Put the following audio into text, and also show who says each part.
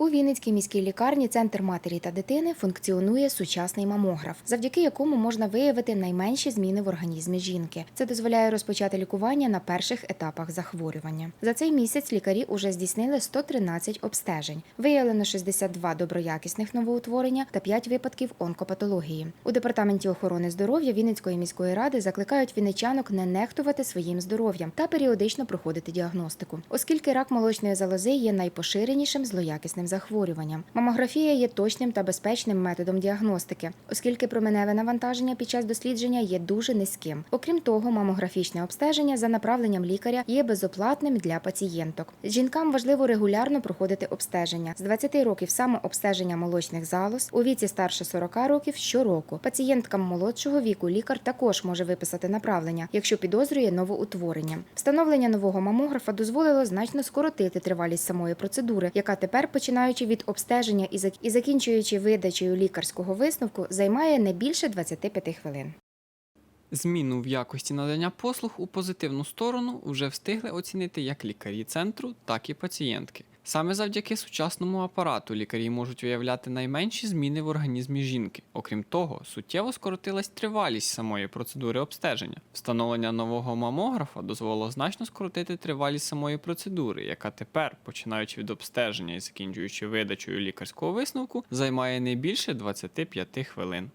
Speaker 1: У Вінницькій міській лікарні Центр матері та дитини функціонує сучасний мамограф, завдяки якому можна виявити найменші зміни в організмі жінки. Це дозволяє розпочати лікування на перших етапах захворювання. За цей місяць лікарі уже здійснили 113 обстежень. Виявлено 62 доброякісних новоутворення та 5 випадків онкопатології. У департаменті охорони здоров'я Вінницької міської ради закликають вінничанок не нехтувати своїм здоров'ям та періодично проходити діагностику, оскільки рак молочної залози є найпоширенішим злоякісним захворюванням. Мамографія є точним та безпечним методом діагностики, оскільки променеве навантаження під час дослідження є дуже низьким. Окрім того, мамографічне обстеження за направленням лікаря є безоплатним для пацієнток. Жінкам важливо регулярно проходити обстеження з 20 років самообстеження молочних залоз у віці старше 40 років щороку. Пацієнткам молодшого віку лікар також може виписати направлення, якщо підозрює новоутворення. Встановлення нового мамографа дозволило значно скоротити тривалість самої процедури, яка тепер, починаючи від обстеження і закінчуючи видачею лікарського висновку, займає не більше 25 хвилин.
Speaker 2: Зміну в якості надання послуг у позитивну сторону вже встигли оцінити як лікарі центру, так і пацієнтки. Саме завдяки сучасному апарату лікарі можуть виявляти найменші зміни в організмі жінки. Окрім того, суттєво скоротилась тривалість самої процедури обстеження. Встановлення нового мамографа дозволило значно скоротити тривалість самої процедури, яка тепер, починаючи від обстеження і закінчуючи видачею лікарського висновку, займає не більше 25 хвилин.